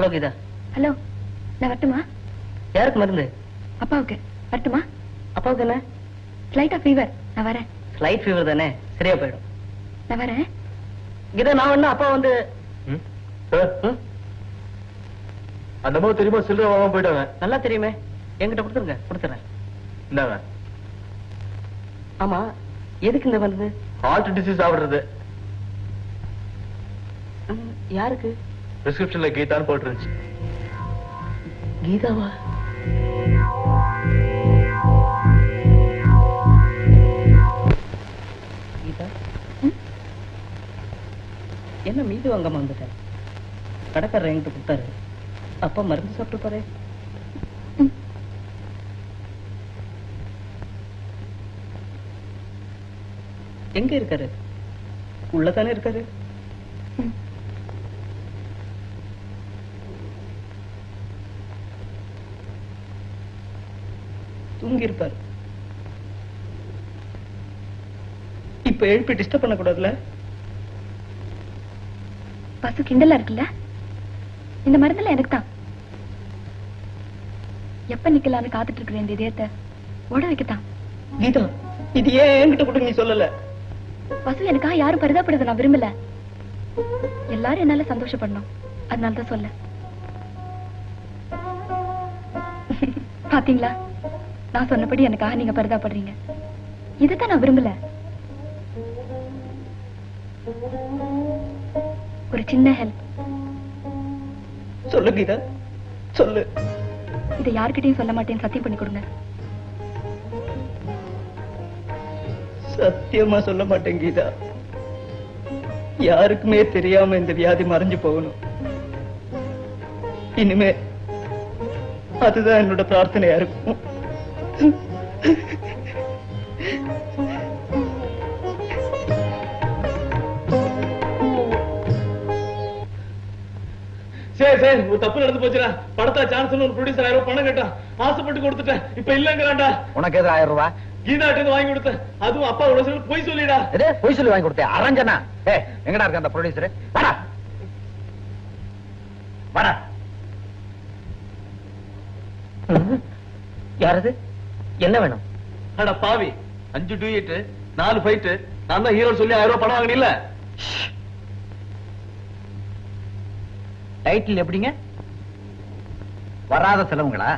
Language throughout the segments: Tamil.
ஹலோ கீதா. ஹலோ நான் வரட்டுமா? யாருக்கு மருந்து? அப்பாவுக்கு. வரட்டுமா? அப்பாவுக்கு என்ன? ஸ்லைட்டா ஃபீவர் நான் வரேன். ஸ்லைட் ஃபீவர் தானே? சரியா போயிடும். நான் வரேன். கீதா நான் வேணா அப்பா வந்து? அந்த அம்மா தெரியுமா? சில்லறை வாங்காம போயிட்டாங்க. நல்லா தெரியுமே. என்கிட்ட கொடுத்துருங்க. கொடுத்துறேன். இந்தாங்க. ஆமா எதுக்கு இந்த மருந்து? ஹார்ட் டிசீஸ் ஆகுறது யாருக்கு? பிரிஸ்கிரிப்ஷன்ல கீதான்னு போட்டுருந்துச்சு. கீதாவா? கீதா? என்ன மீது வாங்காம வந்துட்டேன் கடைக்காரர் என்கிட்ட கொடுத்தாரு. அப்பா மருந்து சாப்பிட்டு பாரு ம். எங்க இருக்காரு? உள்ளதானே இருக்காரு? ம். தூங்கி இருப்பாரு இப்ப எழுப்பி டிஸ்டர்ப் பண்ணக்கூடாதுல பசு கிண்டலா இருக்குல்ல? இந்த மருந்துல எனக்கு தான் எப்ப நிக்கலாம்னு காத்துட்டு இருக்கிற இந்த இதயத்தை? ஓட வைக்கத்தான். கீதா இது ஏன் என்கிட்ட கூட நீ சொல்லல? பசு எனக்காக யாரும் பரிதாப்படுறத நான் விரும்பல. எல்லாரும் என்னால சந்தோஷப்படணும். அதனால தான் சொல்ல. பாத்தீங்களா? நான் சொன்னபடி எனக்காக நீங்க பரிதாப்படுறீங்க இதுதான் நான் விரும்பல. ஒரு சின்ன ஹெல்ப் சொல்லு கீதா. சொல்லு. இதை யார்கிட்டயும் சொல்ல மாட்டேன்னு சத்தியம் பண்ணி கொடுங்க. சத்தியமா சொல்ல மாட்டேன் கீதா. யாருக்குமே தெரியாம இந்த வியாதி மறைஞ்சு போகணும். இனிமே அதுதான் என்னோட பிரார்த்தனையா இருக்கும். சரி சரி ஒரு தப்பு நடந்து போச்சுடா. படத்தா சான்ஸ் ஒரு ப்ரொடியூசர் ஆயிரம் பணம் கேட்டான். ஆசைப்பட்டு கொடுத்துட்டேன். இப்ப இல்லங்கிறான்டா உனக்கு எது ஆயிரம் ரூபாய்? கீதாட்ட இருந்து வாங்கி கொடுத்தேன். அதுவும் அப்பா இவ்வளவு சொல்லி போய் சொல்லிடா. பொய் சொல்லி வாங்கி கொடுத்தேன். அரஞ்சனா? ஏ எங்கடா இருக்க அந்த ப்ரொடியூசர் வாடா. வாடா. யாரது என்ன வேணும்? அட பாவி அஞ்சு டூயட் நாலு ஃபைட் நான் தான் ஹீரோ சொல்லி ஆயிரம் ரூபாய் பணம் வாங்கினில்ல? டைட்டில் எப்படிங்க? வராத செலவுங்களா?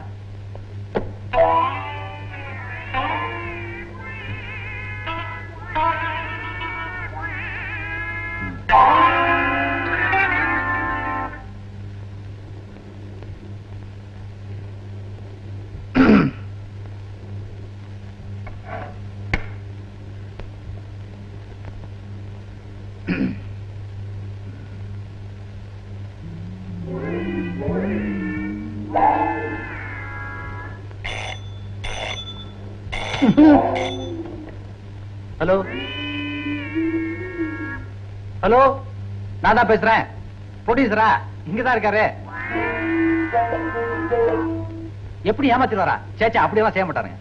ஹலோ. ஹலோ நான் தான் பேசுறேன். ப்ரொடியூசரா இங்கதான் இருக்காரு. எப்படி ஏமாத்திடுவாரா? சேச்சா அப்படியெல்லாம் செய்ய மாட்டாருங்க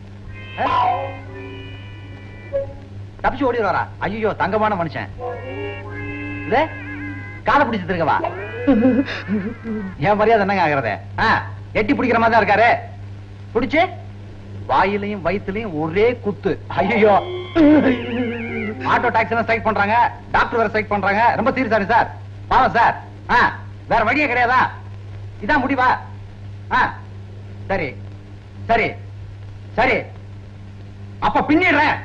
தப்பிச்சு ஓடிடுவாரா? ஐயோ தங்கமான மனுஷன். இது? காலை பிடிச்சிட்டு இருக்கவா என் மரியாதை என்னங்க ஆகுறது? எட்டி பிடிக்கிற மாதிரி தான் இருக்காரு. பிடிச்சு? வாயிலையும் வயித்துலயும் ஒரே குத்து. ஐயோ ஆட்டோ டாக்ஸி ஸ்ட்ரைக் பண்றாங்க. டாக்டர் வேற ஸ்ட்ரைக் பண்றாங்க. ரொம்ப சீரியஸாரு சார் பாவம் சார் வேற வழியே கிடையாதா? இதான் முடிவா? சரி. சரி. சரி. அப்ப பின்னிடுறேன்.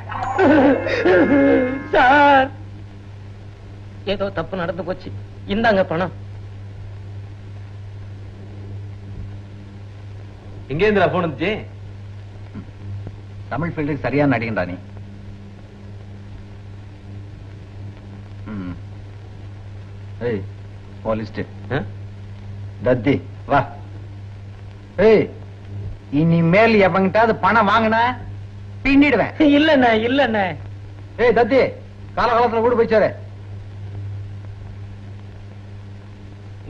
சார். ஏதோ தப்பு நடந்து போச்சு. இந்தாங்க பணம். எங்க இருந்து போன் வந்துச்சு? தமிழ் ஃபீல்டுக்கு சரியான நடிகன்டா நீ. ஏய் போலிஸ்ட்? தத்தி வா. ஏய் இனிமேல் எவங்கிட்டாவது பணம் வாங்கின பின்னிடுவேன். இல்லண்ணே இல்லண்ணே. ஏய் தத்தி காலகாலத்துல வீடு போயிச்சாரு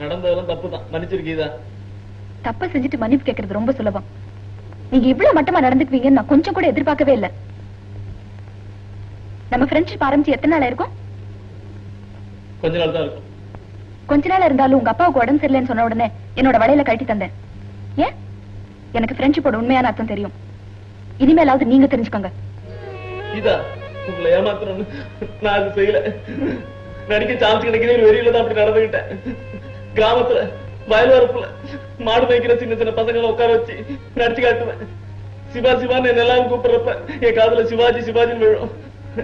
நடந்ததெல்லாம் தப்பு தான் மன்னிச்சிருக்கீதா தப்ப செஞ்சுட்டு மன்னிப்பு கேட்கறது ரொம்ப சுலபம். நீங்க இவ்வளவு மட்டமா நடந்துக்குவீங்கன்னு நான் கொஞ்சம் கூட எதிர்பார்க்கவே இல்ல. நம்ம ஃப்ரெண்ட்ஷிப் ஆரம்பிச்சு எத்தனை நாள் இருக்கும் கொஞ்ச நாள் தான் இருக்கும். கொஞ்ச நாள் இருந்தாலும் உங்க அப்பாவுக்கு உடம்பு சரியில்லைன்னு சொன்ன உடனே என்னோட வலையில கழட்டி தந்தேன். ஏன்? எனக்கு ஃப்ரெண்ட்ஷிப்போட உண்மையான அர்த்தம் தெரியும். இனிமேலாவது நீங்க தெரிஞ்சுக்கோங்க. இதா உங்களை ஏமாத்தணும்னு நான் அது செய்யல. நடிக்க சான்ஸ் கிடைக்கிறே வெறியில தான் அப்படி நடந்துகிட்டேன். கிராமத்துல வயல் வரப்புல மாடு மேய்க்கிற சின்ன சின்ன பசங்களை உட்கார வச்சு நடிச்சு காட்டுவேன். சிவா சிவான்னு என்ன எல்லாரும் கூப்பிடுறப்ப என் காதுல சிவாஜி சிவாஜின்னு விழும்.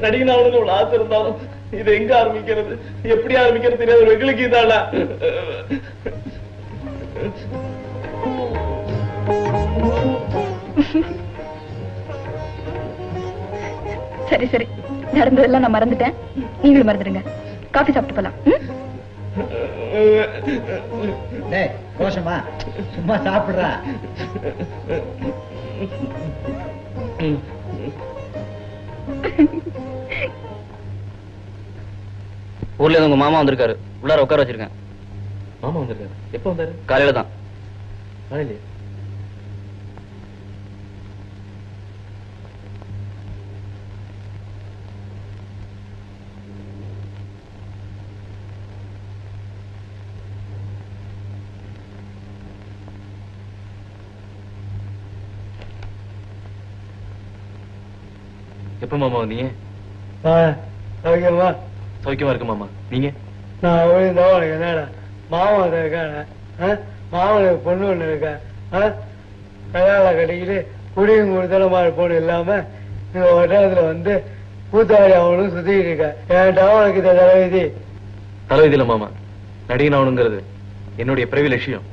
நடிகன் அவனுக்கு இவ்வளவு ஆசை இருந்தாலும் இது எங்க ஆரம்பிக்கிறது? எப்படி ஆரம்பிக்கிறது தெரியாது. ஒரு வெகுளுக்கு இதாடா சரி சரி. நடந்ததெல்லாம் நான் மறந்துட்டேன். நீங்களும் மறந்துடுங்க. காஃபி சாப்பிட்டு போலாம். டேய் கோஷமா? சும்மா சாப்பிடுறா. ஊர்ல இருந்து உங்க மாமா வந்திருக்காரு. உள்ளார உட்கார வச்சிருக்கேன். மாமா வந்திருக்காரு. எப்ப வந்தாரு? காலையில தான் காலையிலே எப்ப மாமா வந்தீங்க? ஓகேவா சௌக்கியமா? இருக்கு மாமா. நீங்க? நான் விழுந்தா உனக்கு என்னடா? மாமன் இருக்கானே மாமனுக்கு பொண்ணு ஒண்ணு இருக்கா? கல்யாணம் கட்டிக்கிட்டு குடியும் கொடுத்தனமா பொண்ணு இல்லாம இந்த வட்டாரத்துல வந்து கூத்தாடி அவனும் சுத்திக்கிட்டு இருக்கா. ஏன்டா உனக்கு இந்த தலைவிதி தலைவிதியில மாமா. நடிகன் ஆகணுங்கிறது என்னுடைய பிறவி லட்சியம்.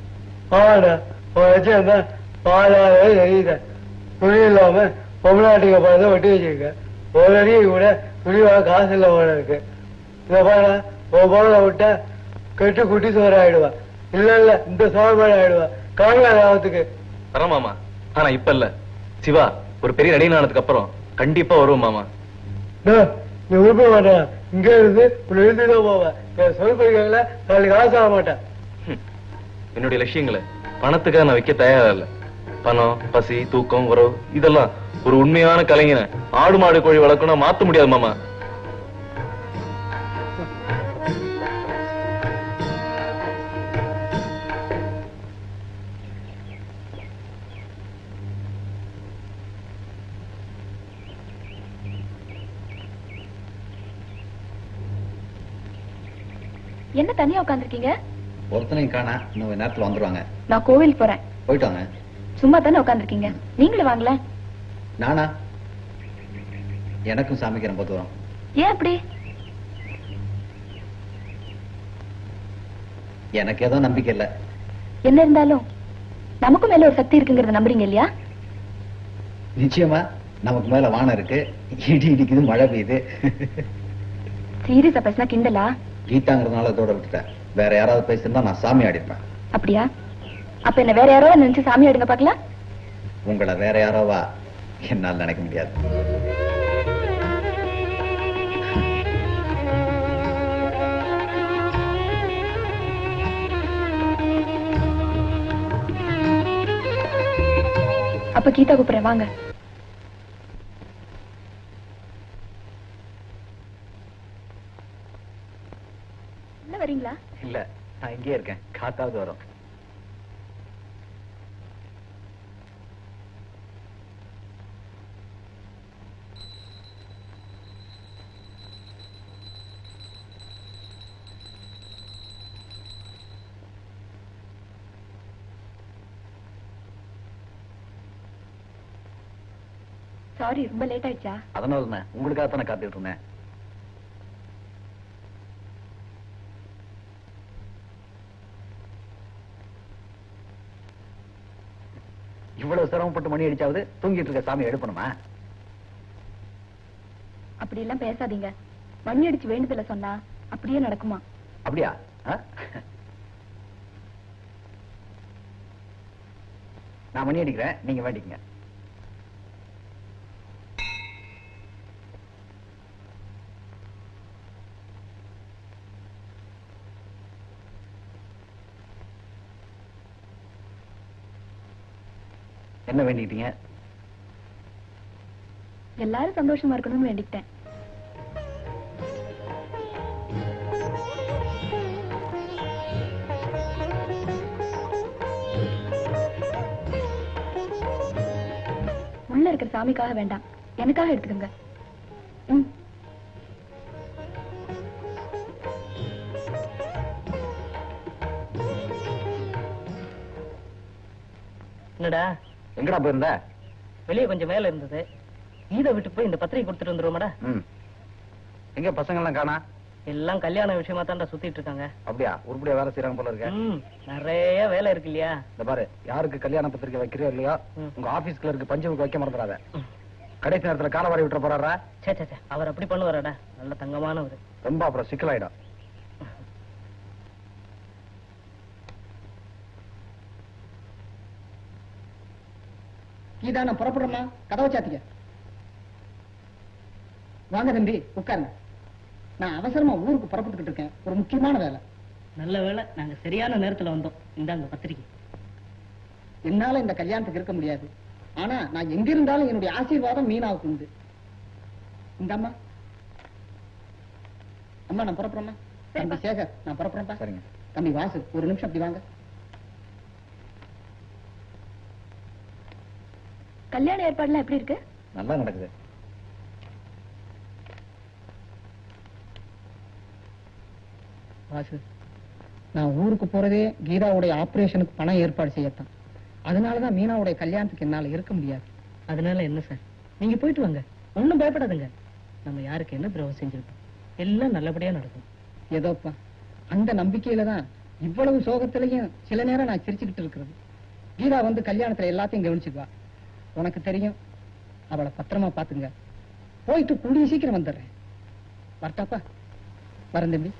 ஆமாடா உன் லட்சம் தான் பாலாவே தெரியுத துணி இல்லாம பொம்நாட்டுக்கு பார்த்து ஒட்டி வச்சிருக்க. ஒரு அடி கூட துணி வாங்க காசு இல்ல போல இருக்கு. இத பாரு உன் போல விட்டா கெட்டு குட்டி சோறு ஆயிடுவா. இல்ல இல்ல இந்த சோழபாடு ஆயிடுவா. காணாத ஆபத்துக்கு. வர மாமா. ஆனா இப்ப இல்ல. சிவா ஒரு பெரிய நடிகன் ஆனதுக்கு அப்புறம் கண்டிப்பா வருவோம் மாமா. நீ உருப்ப மாட்டேன் இங்க இருந்து உன்னை இழுத்துதான் போவேன் என் சொல் படிக்கல நாளைக்கு காசு ஆக மாட்டேன். என்னுடைய லட்சியங்களை பணத்துக்காக நான் வைக்க தயாரா இல்ல. பணம் பசி தூக்கம் உறவு இதெல்லாம் ஒரு உண்மையான கலைஞனை ஆடு மாடு கோழி வளர்க்கணும் மாத்த முடியாது மாமா. என்ன தனியா உட்காந்துருக்கீங்க ஒருத்தனையும் காணா இன்னும் நேரத்துல வந்துருவாங்க. நான் கோவில் போறேன். போயிட்டு வாங்க. சும்மா தானே உட்காந்துருக்கீங்க நீங்களும் வாங்களேன். நானா? எனக்கும் சாமிக்கு ரொம்ப தூரம். ஏன் அப்படி? எனக்கு ஏதோ நம்பிக்கை இல்ல. என்ன இருந்தாலும் நமக்கும் மேல ஒரு சக்தி இருக்குங்கறத நம்புறீங்க இல்லையா? நிச்சயமா நமக்கு மேல வானம் இருக்கு. இடி இடிக்குது மழை பெய்யுது. சீரியஸா பேசினா கிண்டலா? கீதாங்கிறதுனால இதோட விட்டுட்டேன். வேற யாராவது பேசியிருந்தா நான் சாமி ஆடிப்பேன் அப்படியா? அப்ப என்ன வேற யாரோ நினைச்சு சாமி எடுங்க பாக்கலாம் உங்களை வேற யாரோவா என்னால் நினைக்க முடியாது. அப்ப கீதா கூப்பிடுறேன் வாங்க. உள்ள வரீங்களா? இல்ல நான் இங்கே இருக்கேன். காத்தாவது வரும். சாரி ரொம்ப லேட் ஆயிடுச்சா? அதனால என்ன உங்களுக்காக தானே காத்துட்டு இருந்தேன். இவ்வளவு சிரமப்பட்டு மணி அடிச்சாவது தூங்கிட்டு இருக்க சாமி எழுப்பணுமா அப்படி எல்லாம் பேசாதீங்க. மணி அடிச்சு வேண்டுதல சொன்னா அப்படியே நடக்குமா? அப்படியா? நான் மணி அடிக்கிறேன் நீங்க வேண்டிக்கங்க. என்ன வேண்டிக்கிட்டீங்க எல்லாரும் சந்தோஷமா இருக்கணும்னு வேண்டிக்கிட்டேன். உள்ள இருக்கிற சாமிக்காக வேண்டாம். எனக்காக எடுத்துக்கோங்க. ம். என்னடா? எங்கடா போயிருந்த? வெளியே கொஞ்சம் வேலை இருந்தது. கீதை விட்டு போய் இந்த பத்திரிகை கொடுத்துட்டு வந்துருவோமாடா. எங்க பசங்க எல்லாம் காணா? எல்லாம் கல்யாண விஷயமா தான்டா சுத்திட்டு இருக்காங்க. அப்படியா? உருப்படியா வேலை செய்யறாங்க போல இருக்க. நிறைய வேலை இருக்கு இல்லையா? இந்த பாரு யாருக்கு கல்யாண பத்திரிக்கை வைக்கிறியோ இல்லையோ. உங்க ஆபீஸ்ல இருக்கு பஞ்சமுக்கு வைக்க மறந்துடாத. கடைசி நேரத்துல கால வாரி விட்டுற போறாரா? சே சே சே அவர் அப்படி பண்ணுவாராடா. நல்ல தங்கமானவர். ரொம்ப அப்புறம் சிக்கலாயிடும். கீதா நான் புறப்படுறேம்மா. கதவை சாத்திக்க. வாங்க தம்பி உட்காருங்க. நான் அவசரமா ஊருக்கு புறப்பட்டுக்கிட்டு இருக்கேன். ஒரு முக்கியமான வேலை. நல்ல வேலை. நாங்க சரியான நேரத்துல வந்தோம். இந்தாங்க பத்திரிகை என்னால இந்த கல்யாணத்துக்கு இருக்க முடியாது. ஆனா நான் எங்க இருந்தாலும் என்னுடைய ஆசீர்வாதம் மீனாவுக்கு உண்டு. இந்த அம்மா அம்மா நான் புறப்படுறேம்மா. தம்பி சேகர் நான் புறப்படுறேன்ப்பா. சரிங்க. தம்பி வாசு ஒரு நிமிஷம் அப்படி வாங்க. கல்யாண ஏற்பாடுலாம் எப்படி இருக்கு? நல்லா நடக்குது. வாசு நான் ஊருக்கு போறதே கீதாவுடைய ஆபரேஷனுக்கு பணம் ஏற்பாடு செய்யத்தான். அதனாலதான் மீனாவுடைய கல்யாணத்துக்கு என்னால இருக்க முடியாது. அதனால என்ன சார்? நீங்க போயிட்டு வாங்க. ஒண்ணும் பயப்படாதுங்க. நம்ம யாருக்கு என்ன துரோகம் செஞ்சிருக்கோம்? எல்லாம் நல்லபடியா நடக்கும். ஏதோப்பா அந்த நம்பிக்கையில தான் இவ்வளவு சோகத்திலையும் சில நேரம் நான் சிரிச்சுக்கிட்டு இருக்கிறது. கீதா வந்து கல்யாணத்துல எல்லாத்தையும் கவனிச்சுக்குவா. உனக்கு தெரியும். அவளை பத்திரமா பாத்துங்க போயிட்டு கூடிய சீக்கிரம் வந்துடுறேன். வரட்டாப்பா. வரேன் தம்பி.